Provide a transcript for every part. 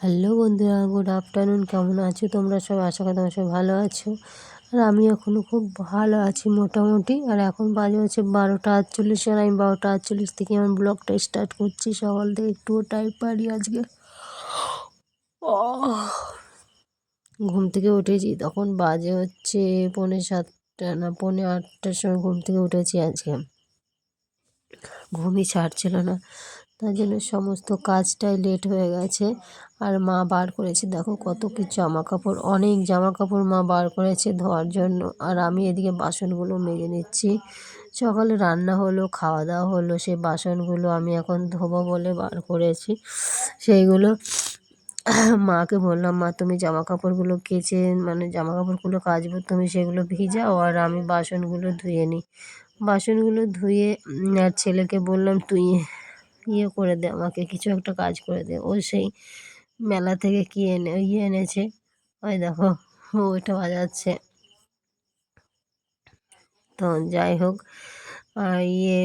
Hello বন্ধুরা, good afternoon. কেমন আছো তোমরা সব? আশা করি তোমরা সব ভালো আছো। আর আমি এখনও খুব ভালো আছি মোটামুটি। আর এখন বাজে হচ্ছে বারোটা আটচল্লিশ। আর আমি বারোটা আটচল্লিশ থেকে আমার ব্লগটা স্টার্ট করছি। সকাল থেকে একটুও টাইম পারি আজকে। ঘুম থেকে উঠেছি। তখন বাজে হচ্ছে পৌনে সাতটা না, পৌনে আটটার সময় ঘুম থেকে উঠেছি আজকে। ঘুমই ছাড়ছিল না। তার জন্য সমস্ত কাজটাই লেট হয়ে গেছে। আর মা বার করেছে। দেখো কত কি জামা কাপড় অনেক জামা কাপড় মা বার করেছে ধোয়ার জন্য। আর আমি এদিকে বাসনগুলো মেজে নিচ্ছি। সকালে রান্না হলো, খাওয়া দাওয়া হলো সেই বাসনগুলো আমি এখন ধোবো বলে বার করেছি। সেইগুলো মাকে বললাম, মা, তুমি জামা কাপড়গুলো কেচে মানে জামা কাপড়গুলো কাচবো, তুমি সেগুলো ভিজাও আর আমি বাসনগুলো ধুয়ে নিই। বাসনগুলো ধুয়ে আর ছেলেকে বললাম, তুই ইয়ে করে দে, আমাকে কিছু একটা কাজ করে দে। ও সেই মেলা থেকে কি এনে ইয়ে এনেছে? ওই দেখো ওইটা বাজাচ্ছে। তো যাই হোক, আর ইয়ে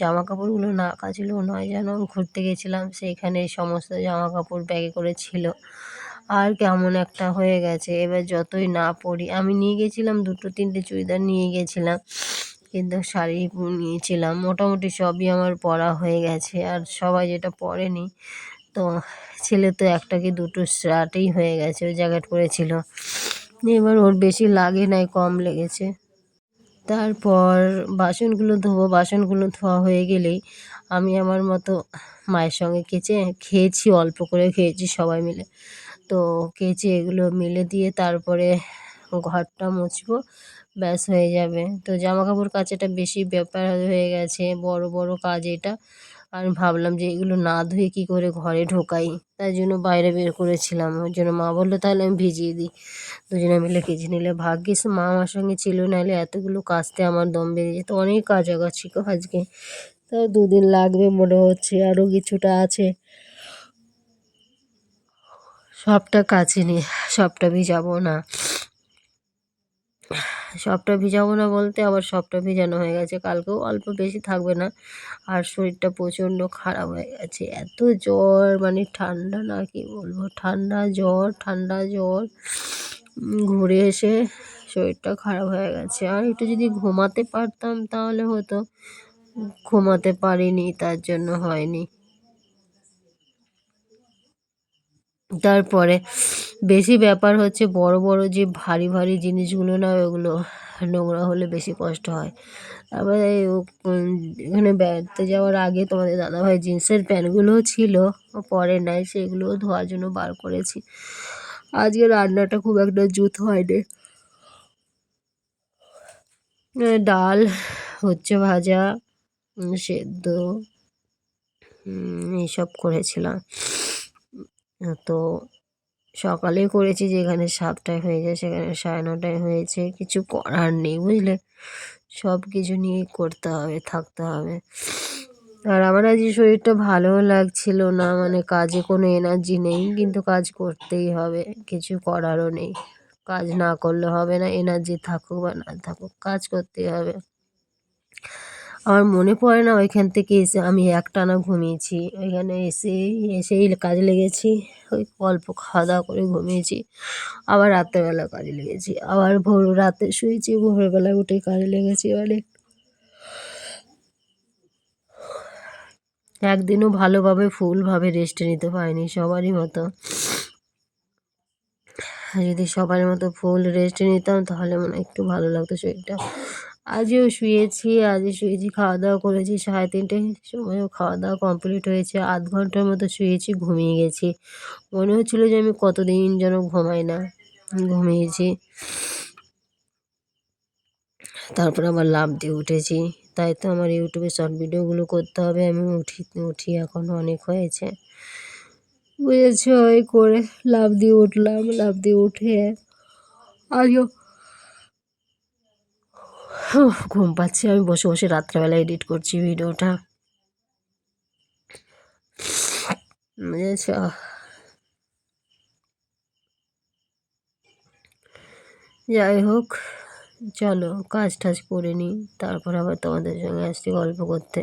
জামা কাপড়গুলো না কাচলেও নয় যেন ঘুরতে গেছিলাম, সেইখানে সমস্ত জামা কাপড় ব্যাগে করে ছিল। আর কেমন একটা হয়ে গেছে। এবার যতই না পরি, আমি নিয়ে গেছিলাম দুটো তিনটে চুড়িদার নিয়ে গেছিলাম। কিন্তু শাড়ি নিয়েছিলাম। মোটামুটি সবই আমার পরা হয়ে গেছে আর সবাই যেটা পরেনি, তো ছেলে তো একটা কি দুটো শার্টেই হয়ে গেছে, ওই জ্যাকেট পরেছিল। এবার ওর বেশি লাগে নাই, কম লেগেছে। তারপর বাসনগুলো ধোবো, বাসনগুলো ধোয়া হয়ে গেলেই আমি আমার মতো মায়ের সঙ্গে কেচে, খেয়েছি, অল্প করে খেয়েছি সবাই মিলে। তো কেচে এগুলো মিলে দিয়ে তারপরে ঘরটা মুছবো। ব্যাস হয়ে যাবে। তো জামা কাপড় কাচাটা বেশি ব্যাপার হয়ে গেছে, বড় বড় কাজ এটা। আমি ভাবলাম যে এগুলো না ধুয়ে কী করে ঘরে ঢোকাই। তাই জন্য বাইরে বের করেছিলাম। ওই জন্য মা বলল, তাহলে আমি ভিজিয়ে দিই। দুজনে মিলে কেচে নিলে ভাগ্যিস মা আমার সঙ্গে ছিল, নাহলে এতগুলো কাচতে আমার দম বেরিয়ে যেত। অনেক ছিল আজকে। তাও দুদিন লাগবে মনে হচ্ছে আরও কিছুটা আছে। সবটা কাছে কাচিনি সবটা ভিজাবো না। সবটা ভিজাবো না বলতে আবার সবটা ভিজানো হয়ে গেছে। কালকেও অল্প বেশি থাকবে না। আর শরীরটা প্রচণ্ড খারাপ হয়ে গেছে। এত জ্বর মানে ঠান্ডা না কি বলব? ঠান্ডা জ্বর ঠান্ডা জ্বর। ঘুরে এসে শরীরটা খারাপ হয়ে গেছে। আর একটু যদি ঘুমাতে পারতাম তাহলে হতো। ঘুমাতে পারিনি, তার জন্য হয়নি। তারপরে বেশি ব্যাপার হচ্ছে বড় বড় যে ভারী ভারী জিনিসগুলো না, ওগুলো নোংরা হলে বেশি কষ্ট হয়। তারপরে এখানে বেড়াতে যাওয়ার আগে তোমাদের দাদাভাই জিন্সের প্যান্টগুলোও ছিল, পরে নাই, সেগুলোও ধোয়ার জন্য বার করেছি। আজকে রান্নাটা খুব একটা জুত হয়নি। ডাল, হচ্ছে ভাজা সেদ্ধ এইসব করেছিলাম। তো সকালে করেছি, যেখানে সাতটায় হয়ে যায় সেখানে সাড়ে নটায় হয়েছে, কিছু করার নেই বুঝলে? সব কিছু নিয়েই করতে হবে, থাকতে হবে। আর আমার আজ শরীরটা ভালোও লাগছিল না মানে কাজে কোনো এনার্জি নেই, কিন্তু কাজ করতেই হবে, কিছু করারও নেই। কাজ না করলে হবে না এনার্জি থাকুক বা না থাকুক, কাজ করতেই হবে। আমার মনে পড়ে না ওইখান থেকে এসে আমি একটানা ঘুমিয়েছি। ওইখানে এসে, এসেই কাজে লেগেছি, ওই অল্প খাওয়া দাওয়া করে ঘুমিয়েছি। আবার রাত্রেবেলা কাজে লেগেছি। আবার ভোর রাতে শুয়েছি, ভোরবেলায় উঠে কাজে লেগেছি অনেক। একদিনও ভালোভাবে, ফুলভাবে রেস্ট নিতে পারিনি সবারই মতো। যদি সবার মতো ফুল রেস্ট নিতাম, তাহলে মনে একটু ভালো লাগতো শরীরটা। আজও শুয়েছি আজও শুয়েছি খাওয়া দাওয়া করেছি, সাড়ে তিনটের সময়ও খাওয়া দাওয়া কমপ্লিট হয়েছে, আধ ঘণ্টার মতো শুয়েছি, ঘুমিয়ে গেছি। মনে হচ্ছিল যে আমি কতদিন যেন ঘুমাই না, ঘুমিয়েছি। তারপর আবার লাভ দিয়ে উঠেছি, তাই তো আমার ইউটিউবে শর্ট ভিডিওগুলো করতে হবে, আমি উঠি উঠি এখন, অনেক হয়েছে। বুঝেছ, ওই করে লাভ দিয়ে উঠলাম লাভ দিয়ে উঠে আজও ঘুম পাচ্ছি। আমি বসে বসে রাত্রেবেলা এডিট করছি ভিডিওটা বুঝেছ যাই হোক, চলো কাজ টাজ করে নিই। তারপর আবার তোমাদের সঙ্গে আসছি গল্প করতে।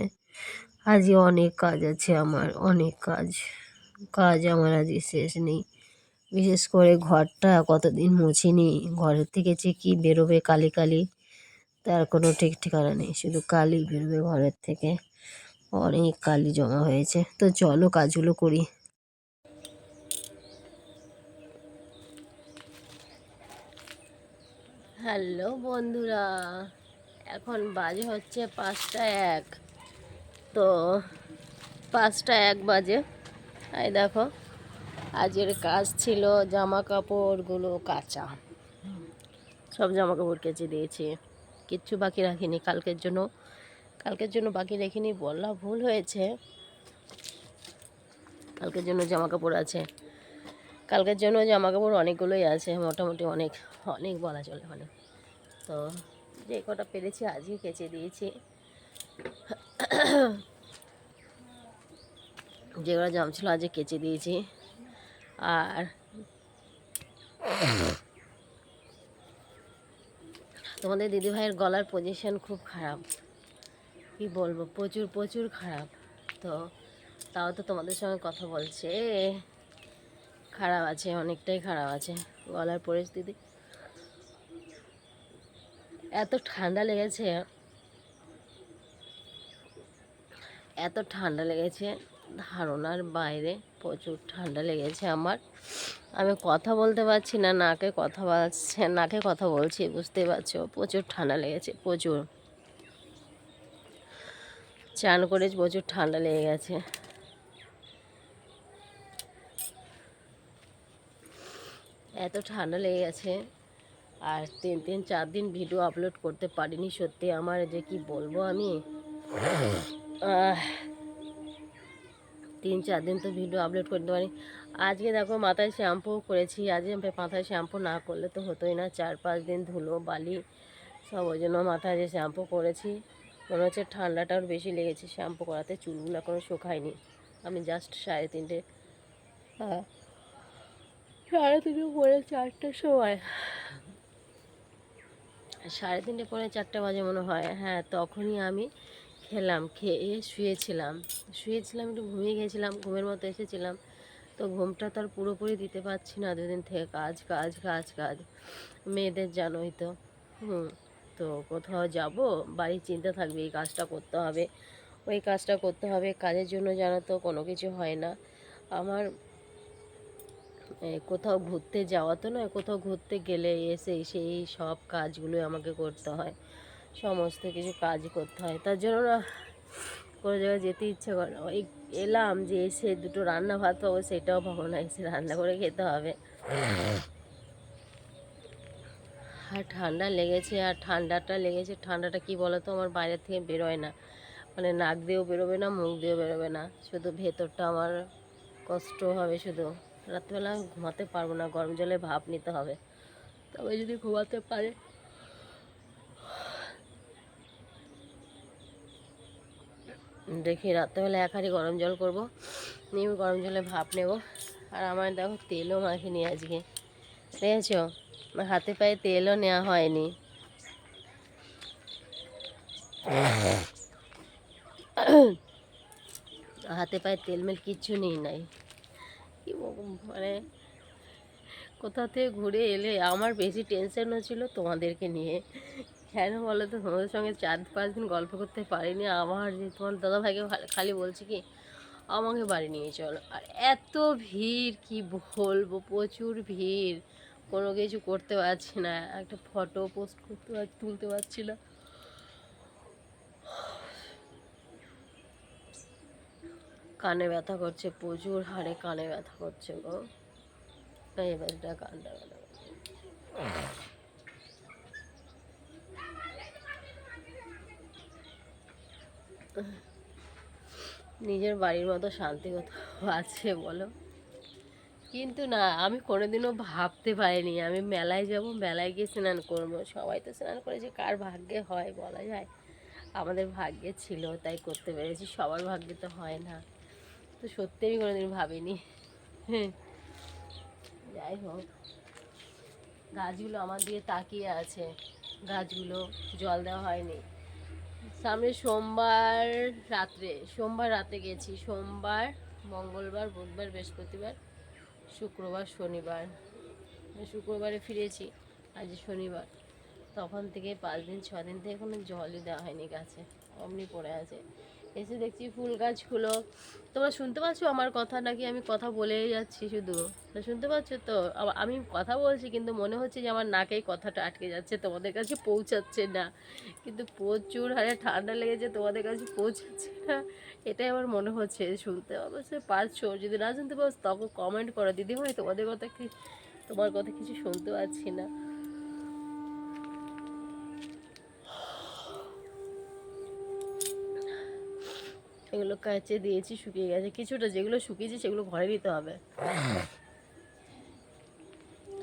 আজকে অনেক কাজ আছে আমার, অনেক কাজ। কাজ আমার আজকে শেষ নেই। বিশেষ করে ঘরটা কতদিন মুছিনি, ঘরের থেকে যে কী বেরোবে কালি কালি। তার কোনো ঠিক ঠিকানা নেই। শুধু কালি বেরোবে ঘরের থেকে। অনেক কালি জমা হয়েছে। তো চলো কাজগুলো করি। হ্যালো বন্ধুরা, এখন বাজে হচ্ছে পাঁচটা এক। তো পাঁচটা এক বাজে। এই দেখো আজের কাজ ছিল জামা কাপড়গুলো কাচা। সব জামা কাপড় কেচে দিয়েছি। কিচ্ছু বাকি রাখিনি। কালকের জন্য কালকের জন্য বাকি রেখিনি বলা ভুল হয়েছে। কালকের জন্য জামা কাপড় আছে। কালকের জন্য জামা কাপড় অনেকগুলোই আছে, মোটামুটি অনেক অনেক বলা চলে মানে। তো যে কটা পেরেছি আজই কেচে দিয়েছি। যেগুলো জাম ছিল আজকে কেচে দিয়েছি। আর তোমাদের দিদিভাইয়ের গলার পজিশন খুব খারাপ। কি বলব? প্রচুর প্রচুর খারাপ। তো তাও তো তোমাদের সঙ্গে কথা বলছে। খারাপ আছে, অনেকটাই খারাপ আছে গলার পরিস্থিতি। এত ঠান্ডা লেগেছে। এত ঠান্ডা লেগেছে ধারণার বাইরে। প্রচুর ঠান্ডা লেগেছে আমার। আমি কথা বলতে পারছি না, নাকে কথা বলছে, নাকে কথা বলছি, বুঝতে পারছ? প্রচুর ঠান্ডা লেগেছে, প্রচুর। চান করে প্রচুর ঠান্ডা লেগে গেছে। এত ঠান্ডা লেগে গেছে, আর তিন তিন, চার দিন ভিডিও আপলোড করতে পারিনি সত্যি। আমার যে কি বলব আমি? তিন চার দিন তো ভিডিও আপলোড করতে পারি আজকে দেখো মাথায় শ্যাম্পু করেছি। আজকে মাথায় শ্যাম্পু না করলে তো হতোই না। চার পাঁচ দিন ধুলো, বালি সব ওই জন্য মাথায় যে শ্যাম্পু করেছি। মনে হচ্ছে ঠান্ডাটাও বেশি লেগেছে শ্যাম্পু করাতে। চুলগুলো এখনও শুকায়নি। আমি জাস্ট সাড়ে তিনটে হ্যাঁ সাড়ে তিনটে পরে চারটের সময়। সাড়ে তিনটে পরে চারটে বাজে মনে হয়। হ্যাঁ তখনই আমি খেলাম, খেয়ে শুয়েছিলাম। শুয়েছিলাম, একটু ঘুমিয়ে গেছিলাম, ঘুমের মতো এসেছিলাম। তো ঘুমটা তো আর পুরোপুরি দিতে পারছি না দুদিন থেকে, কাজ কাজ কাজ কাজ। মেয়েদের জানোই তো। হুম, তো কোথাও যাব? বাড়ির চিন্তা থাকবে, এই কাজটা করতে হবে। ওই কাজটা করতে হবে, কাজের জন্য জানো তো কোনো কিছু হয় না। আমার কোথাও ঘুরতে যাওয়া তো নয়, কোথাও ঘুরতে গেলে এসে সেই সব কাজগুলোই আমাকে করতে হয়। সমস্ত কিছু কাজ করতে হয়। তার জন্য না কোনো জায়গায় যেতে ইচ্ছে করে না। ওই এলাম যে এসে দুটো রান্না ভাত পাবো সেটাও পাবো না এসে রান্না করে খেতে হবে। আর ঠান্ডা লেগেছে, আর ঠান্ডাটা লেগেছে। ঠান্ডাটা কি বলো তো আমার বাইরে থেকে বেরোয় না। মানে নাক দিয়েও বেরোবে না, মুখ দিয়েও বেরোবে না। শুধু ভেতরটা আমার কষ্ট হবে শুধু। রাত্রেবেলা ঘুমাতে পারব না, গরম জলে ভাপ নিতে হবে। তবে যদি ঘুমাতে পারে দেখি রাত্রেবেলা এক হাঁড়ি গরম জল করব। নিয়ে গরম জলে ভাপ নেব। আর আমার দেখো তেলও মাখিনি আজকে। দেখেছ? হাতে পায়ে তেলও নেওয়া হয়নি। হাতে পায়ে তেল মেল কিচ্ছু নেই নাই। কি মানে কোথা থেকে ঘুরে এলে? আমার বেশি টেনশন হচ্ছিল তোমাদেরকে নিয়ে। কেন বলো তো তোমাদের সঙ্গে চার পাঁচ দিন গল্প করতে পারিনি। আমার যে তোমার দাদা ভাইকে খালি বলছি কি, আমাকে বাড়ি নিয়ে চলো। আর এত ভিড়, কি বলব? প্রচুর ভিড়। কোনো কিছু করতে পারছি না। একটা ফটো পোস্ট করতে তুলতে পারছি না। কানে ব্যথা করছে প্রচুর হাড়ে কানে ব্যথা করছে গো। এই বাড়িটা কানটা ব্যথা করছে। নিজের বাড়ির মতো শান্তি কোথাও আছে বলো? কিন্তু না, আমি কোনোদিনও ভাবতে পারিনি। আমি মেলায় যাব, মেলায় গিয়ে স্নান করব। সবাই তো স্নান করেছে, কার ভাগ্যে হয় বলা যায়? আমাদের ভাগ্যে ছিল, তাই করতে পেরেছি। সবার ভাগ্যে তো হয় না। তো সত্যি আমি কোনোদিন ভাবিনি। যাই হোক। গাছগুলো আমার দিয়ে তাকিয়ে আছে। গাছগুলো জল দেওয়া হয়নি। সামনে সোমবার রাত্রে, সোমবার রাতে গেছি। সোমবার, মঙ্গলবার, বুধবার, বৃহস্পতিবার, শুক্রবার, শনিবার। শুক্রবারে ফিরেছি, আজ শনিবার। তখন থেকে পাঁচ দিন, ছ দিন থেকে কোনো জলই দেওয়া হয়নি গাছে। অমনি পড়ে আছে। এসে দেখছি ফুল গাছগুলো। তোমরা শুনতে পাচ্ছ আমার কথা নাকি আমি কথা বলেই যাচ্ছি শুধু? শুনতে পাচ্ছ তো? আমি কথা বলছি, কিন্তু মনে হচ্ছে যে আমার নাকেই কথাটা আটকে যাচ্ছে, তোমাদের কাছে পৌঁছাচ্ছে না। কিন্তু প্রচুর হারে ঠান্ডা লেগেছে, তোমাদের কাছে পৌঁছাচ্ছে না। এটাই আমার মনে হচ্ছে, শুনতে অবশ্যই পারছ। যদি না শুনতে পারো, তখন কমেন্ট করো। দিদি ভাই তোমাদের কথা কি তোমার কথা কিছু শুনতে পাচ্ছি না। এগুলো কাচে দিয়েছি, শুকিয়ে গেছে। কিছুটা যেগুলো শুকিয়েছে সেগুলো ঘরে দিতে হবে।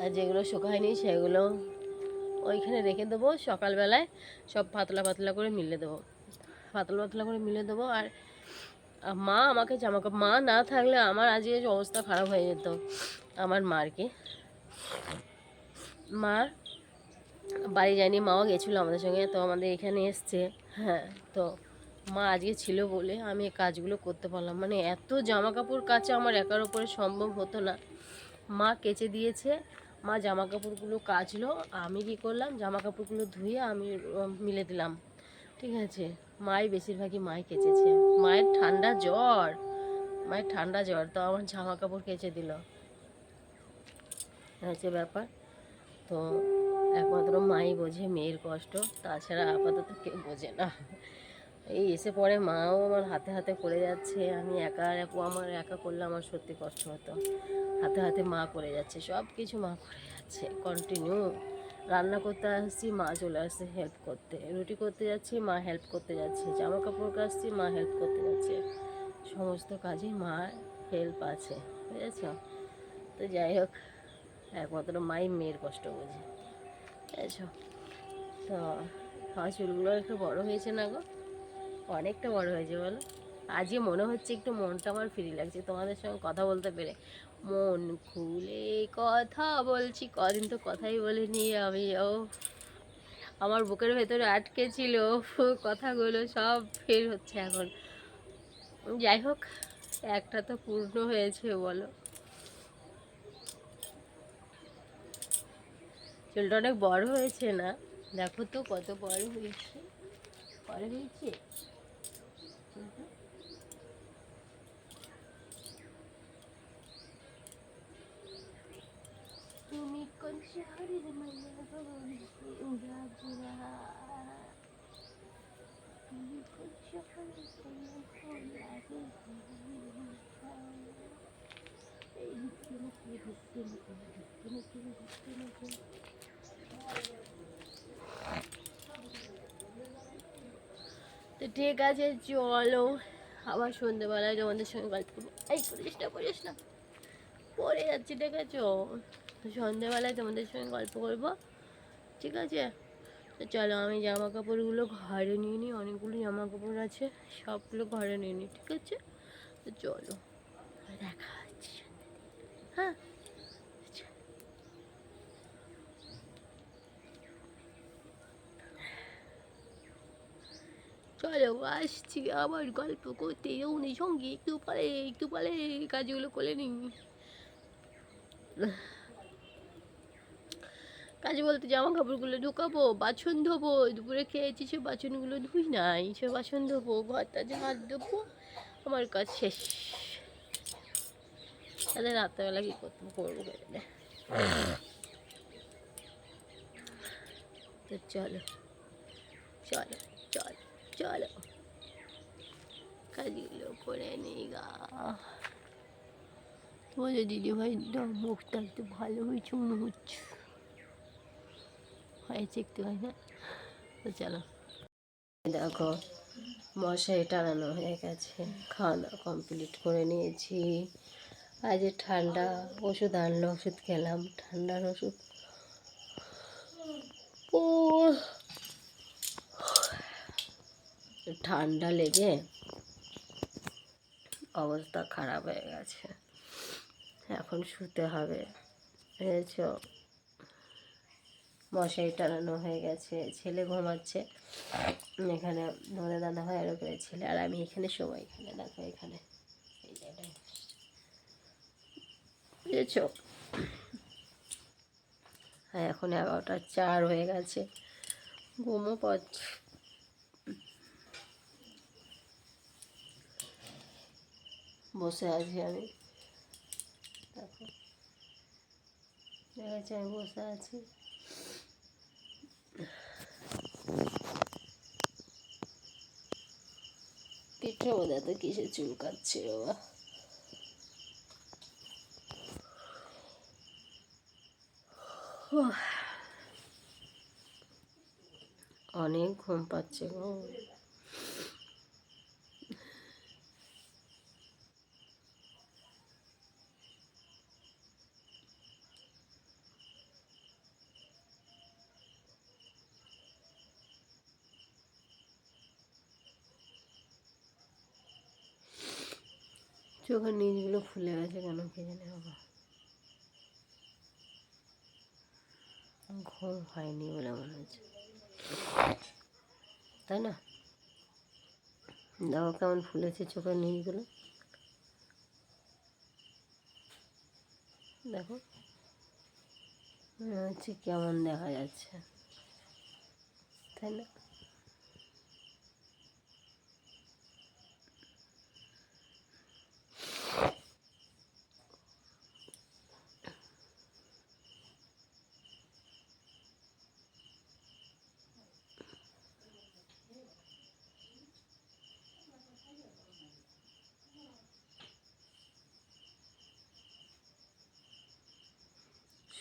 আর যেগুলো শুকায়নি সেগুলো ওইখানে রেখে দেবো। সকালবেলায় সব পাতলা পাতলা করে মিলে দেবো। পাতলা পাতলা করে মিলে দেবো। আর মা আমাকে জামা মা না থাকলে আমার আজকে অবস্থা খারাপ হয়ে যেত। আমার মার কি মার বাড়ি যায়নি, মাও গেছিল আমাদের সঙ্গে। তো আমাদের এখানে এসছে। হ্যাঁ তো মা আজকে ছিল বলে আমি এই কাজগুলো করতে পারলাম। মানে এত জামা কাপড় কাচা আমার একার ওপরে সম্ভব হতো না। মা কেচে দিয়েছে, মা জামা কাপড়গুলো কাচলো, আমি কি করলাম? জামা কাপড়গুলো ধুয়ে আমি মিলে দিলাম। ঠিক আছে, মাই বেশিরভাগই মাই কেচেছে। মায়ের ঠান্ডা জ্বর, মায়ের ঠান্ডা জ্বর, তো আমার জামা কাপড় কেচে দিল। হচ্ছে ব্যাপার। তো একমাত্র মাই বোঝে মেয়ের কষ্ট, তাছাড়া আপাতত কেউ বোঝে না। এই এসে পরে মাও আমার হাতে হাতে করে যাচ্ছে। আমি একা একা আমার একা করলে আমার সত্যি কষ্ট হতো। হাতে হাতে মা করে যাচ্ছে সব কিছু মা করে যাচ্ছে। কন্টিনিউ রান্না করতে আসছি, মা চলে আসছে হেল্প করতে। রুটি করতে যাচ্ছি, মা হেল্প করতে যাচ্ছে। জামা কাপড় কাচছি, মা হেল্প করতে যাচ্ছে। সমস্ত কাজে মা হেল্প আছে, বুঝেছ? তো যাই হোক, একমাত্র মাই মেয়ের কষ্ট বোঝে, বুঝেছ? তো আমার চুলগুলো একটু বড় হয়েছে না গো? অনেকটা বড় হয়েছে বলো? আজকে মনে হচ্ছে একটু মনটা আমার ফ্রি লাগছে, তোমাদের সঙ্গে কথা বলতে পেরে। মন খুলে কথা বলছি, কদিন তো কথাই বলিনি আমি, ও। আমার বুকের ভেতরে আটকে ছিল কথাগুলো সব ফের হচ্ছে এখন। যাই হোক, একটা তো পূর্ণ হয়েছে বলো। চুলটা অনেক বড় হয়েছে না? দেখো তো কত বড় হয়েছে। বড় হয়েছে তুমি কোন শহরের মাইয়া গো উড়া বুড়া তুমি কোন শহরের মাইয়া গো লাগে এই ঢুকতে নাকি ঢুকতে নাকি ঢুকতে নাকি ঢুকতে নাকি তো ঠিক আছে, চলো। আবার সন্ধ্যেবেলায় তোমাদের সঙ্গে গল্প করব। এই করিস না করিস না পড়ে যাচ্ছি, ঠিক আছে? তো সন্ধ্যেবেলায় তোমাদের সঙ্গে গল্প করব। ঠিক আছে? তো চলো, আমি জামা কাপড়গুলো ঘরে নিয়ে নিই। অনেকগুলো জামা কাপড় আছে, সবগুলো ঘরে নিয়ে নিই, ঠিক আছে? তো চলো, দেখা হচ্ছে হ্যাঁ? চলো, আসছি আবার গল্প করতে। উনি সঙ্গে একটু পরে একটু পরে কাজগুলো করে নি কাজ বলতে জামা কাপড়গুলো ঢুকাবো বাসন ধোবো, দুপুরে খেয়েছি, সে বাসনগুলো ধুই নাই, সে বাসন ধোবো, ঘর ঘরটা ঝাড় ধোবো, আমার কাজ শেষ। তাহলে রাত্রেবেলা কী করতে করব তো চলো চলো চলো চলো। কাজগুলো করে নেই গা। তোমাদের দিদি ভাই মুখটা একটু ভালো হয়েছে মনে হচ্ছে। হয়েছে একটু হয় না। তো চলো। দেখো, মশারি টানানো হয়ে গেছে। খাওয়া দাওয়া কমপ্লিট করে নিয়েছি। আজ ঠান্ডা ওষুধ আনলো, ওষুধ খেলাম। ঠান্ডার ওষুধ ও ঠান্ডা লেগে অবস্থা খারাপ হয়ে গেছে। এখন শুতে হবে, বুঝেছ? মশারি টানানো হয়ে গেছে, ছেলে ঘুমাচ্ছে। এখানে ধরে দাদা ভাই আর ওপরে ছেলে, আর আমি এখানে সবাই এখানে, দেখো এখানে। বুঝেছ? হ্যাঁ এখন এগারোটা চার হয়ে গেছে। ঘুমও পাচ্ছে বসে আছি আমি। দেখো। দেখেছি আমি বসে আছি। পিঠে বোঝাতে কিসে চুল কাটছে বাবা অনেক ঘুম পাচ্ছে গো। চোখের নিচগুলো ফুলে গেছে কেন কে জানে বাবা। ঘুম হয়নি বলে মনে হচ্ছে। তাই না? দেখো কেমন ফুলেছে চোখের নিচগুলো দেখো। মনে হচ্ছে কেমন দেখা যাচ্ছে। তাই না?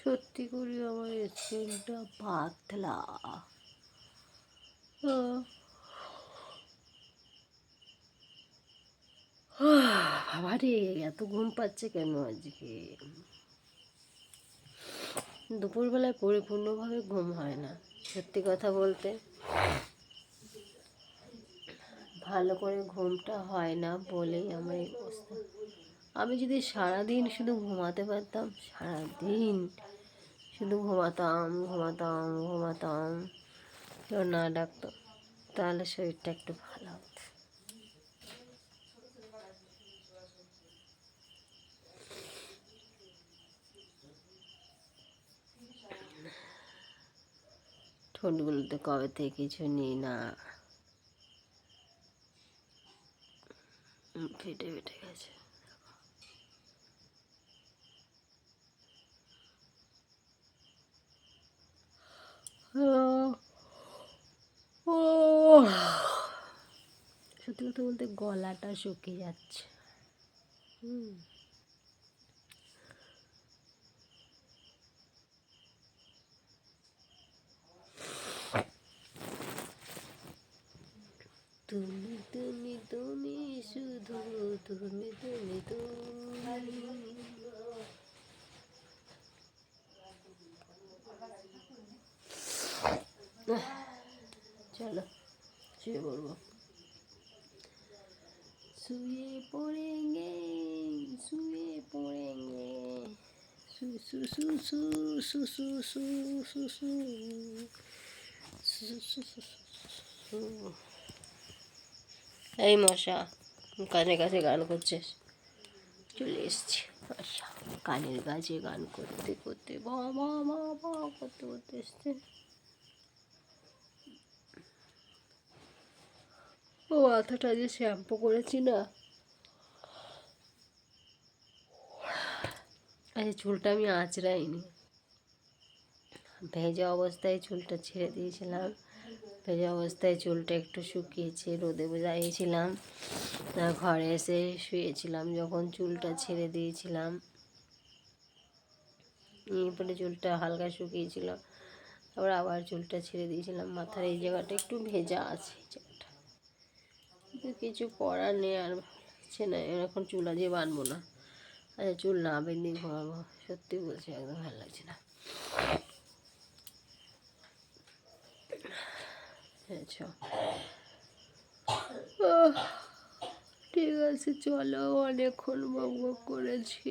সত্যি করি আমার স্কিনটা পাতলা। বাবা এত ঘুম পাচ্ছে কেন আজকে? দুপুরবেলায় পরিপূর্ণভাবে ঘুম হয় না, সত্যি কথা বলতে। ভালো করে ঘুমটা হয় না বলেই আমার এই অবস্থা। আমি যদি সারাদিন শুধু ঘুমাতে পারতাম, সারাদিন শুধু ঘুমাতাম ঘুমাতাম ঘুমাতাম। কেউ না ডাকতো, তাহলে শরীরটা একটু ভালো হতো। ঠোঁটগুলোতে কবে থেকে কিছু নিই না। ফেটে ফেটে গেছে। সত্যি কথা বলতে গলাটা শুকিয়ে যাচ্ছে। হুম। এই মশা, কানে কাছে গান করছিস? চলে এসছি। মশা কানের কাছে গান করতে করতে, বা মা বা বা, করতে করতে এসছে। ও মাথাটা যে শ্যাম্পু করেছি না আচ্ছা চুলটা আমি আঁচড়াইনি। ভেজা অবস্থায় চুলটা ছেড়ে দিয়েছিলাম। ভেজা অবস্থায় চুলটা একটু শুকিয়েছে, রোদে বোঝাইছিলাম। ঘরে এসে শুয়েছিলাম যখন চুলটা ছেড়ে দিয়েছিলাম। এরপরে চুলটা হালকা শুকিয়েছিল তারপর আবার চুলটা ছেড়ে দিয়েছিলাম। মাথার এই জায়গাটা একটু ভেজা আছে জায়গাটা। কিছু করার নেই আর লাগছে না, এখন চুল আজকে বানবো না। আচ্ছা চুল না বেঁধে ঘুমাবো সত্যি বলছি, একদম ভালো লাগছে না। আচ্ছা। ঠিক আছে, চলো, অনেকক্ষণ বক বক করেছি।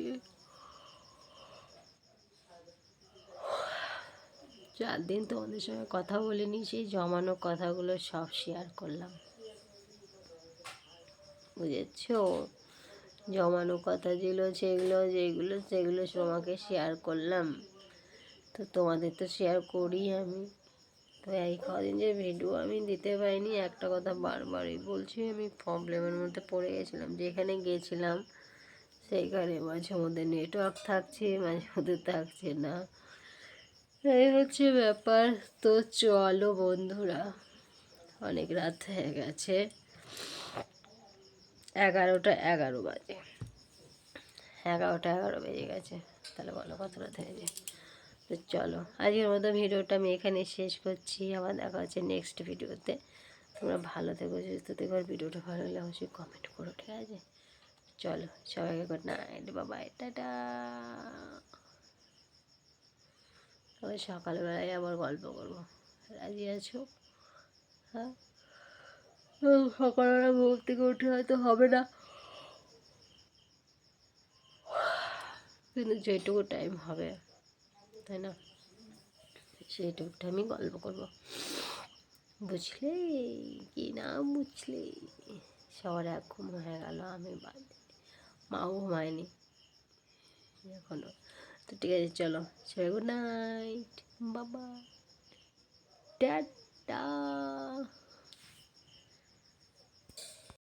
চার দিন তোমাদের সঙ্গে কথা বলিনি সেই জমানো কথাগুলো সব শেয়ার করলাম। বুঝেছ? জমানো কথা ছিল, সেগুলো, যেগুলো, সেগুলো তোমাকে শেয়ার করলাম। তো তোমাদের তো শেয়ার করি আমি। তো এই কদিন যে ভিডিও আমি দিতে পারিনি, একটা কথা বারবারই বলছি, আমি প্রবলেমের মধ্যে পড়ে গেছিলাম। যেখানে গেছিলাম সেইখানে মাঝে মধ্যে নেটওয়ার্ক থাকছে, মাঝে মধ্যে থাকছে না। এই হচ্ছে ব্যাপার। তো চলো বন্ধুরা, অনেক রাত হয়ে গেছে। এগারোটা এগারো বাজে। এগারোটা এগারো বেজে গেছে। তাহলে বলো কত রাত হয়েছে তো চলো, আজকের মতো ভিডিওটা আমি এখানে শেষ করছি। আবার দেখা হচ্ছে নেক্সট ভিডিওতে। তোমরা ভালো থেকো, সুস্থ থেকো ভিডিওটা ভালো লাগলে অবশ্যই কমেন্ট করো, ঠিক আছে? চলো, সবাইকে গুড নাইট বাবা টাটা। সকালবেলায় আবার গল্প করব। রাজি আছো? হ্যাঁ? সকালবেলা ঘুম থেকে উঠে হয়তো হবে না। কিন্তু যেটুকু টাইম হবে, তাই না? সেইটুকু টাইমই গল্প করব। বুঝলে? কি না বুঝলে? সবার এক ঘুম হয়ে গেল, আমি বাদে মাও ঘুমায়নি এখনও। তো ঠিক আছে, চলো। সবাই গুড নাইট বাবা। টাটা।